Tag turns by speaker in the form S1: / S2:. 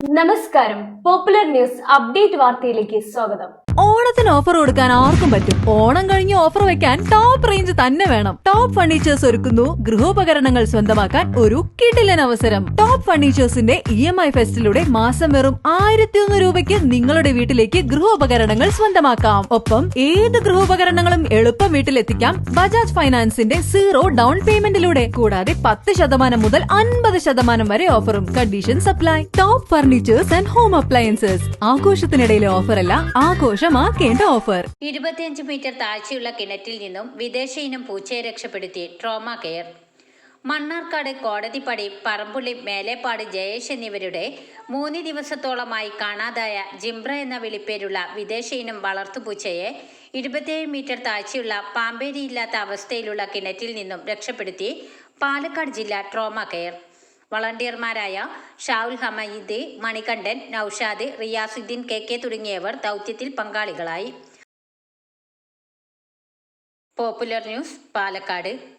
S1: നമസ്കാരം. Popular news update വാർത്തയിലേക്ക് സ്വാഗതം.
S2: ഓണത്തിന് ഓഫർ കൊടുക്കാൻ ആർക്കും പറ്റും. ഓണം കഴിഞ്ഞ് ഓഫർ വെക്കാൻ ടോപ്പ് റേഞ്ച് തന്നെ വേണം. ടോപ്പ് ഫർണിച്ചേഴ്സ് ഒരുക്കുന്നു. ഗൃഹോപകരണങ്ങൾ സ്വന്തമാക്കാൻ ഒരു കിടിലൻ അവസരം. ടോപ്പ് ഫർണിച്ചേഴ്സിന്റെ ഇ എം ഐ ഫെസ്റ്റിലൂടെ മാസം വെറും ആയിരത്തി ഒന്ന് രൂപയ്ക്ക് നിങ്ങളുടെ വീട്ടിലേക്ക് ഗൃഹോപകരണങ്ങൾ സ്വന്തമാക്കാം. ഒപ്പം ഏത് ഗൃഹോപകരണങ്ങളും എളുപ്പം വീട്ടിലെത്തിക്കാം ബജാജ് ഫൈനാൻസിന്റെ സീറോ ഡൗൺ പേയ്മെന്റിലൂടെ കൂടാതെ പത്ത് ശതമാനം മുതൽ അൻപത് ശതമാനം വരെ ഓഫറും condition supply top furnitures and home appliances. ആഘോഷത്തിനിടയിലെ ഓഫറല്ല ആഘോഷമാക്കേണ്ട ഓഫർ.
S3: ഇരുപത്തിയഞ്ച് മീറ്റർ താഴ്ചയുള്ള കിണറ്റിൽ നിന്നും വിദേശ ഇനം പൂച്ചയെ രക്ഷപ്പെടുത്തി ട്രോമ കെയർ. മണ്ണാർക്കാട് കോടതിപ്പടി പറമ്പുള്ളി മേലേപ്പാട് ജയേഷ് എന്നിവരുടെ മൂന്ന് ദിവസത്തോളമായി കാണാതായ ജിംബ്ര എന്ന വിളിപ്പേരുള്ള വിദേശ ഇനം വളർത്തുപൂച്ചയെ ഇരുപത്തിയേഴ് മീറ്റർ താഴ്ചയുള്ള പാമ്പേരിയില്ലാത്ത അവസ്ഥയിലുള്ള കിണറ്റിൽ നിന്നും രക്ഷപ്പെടുത്തി പാലക്കാട് ജില്ലാ ട്രോമ കെയർ. വളണ്ടിയർമാരായ ഷാവുൽ ഹമീദ് മണികണ്ഠൻ നൌഷാദ് റിയാസുദ്ദീൻ കെ കെ തുടങ്ങിയവർ ദൗത്യത്തിൽ പങ്കാളികളായി. Popular news Palakkad.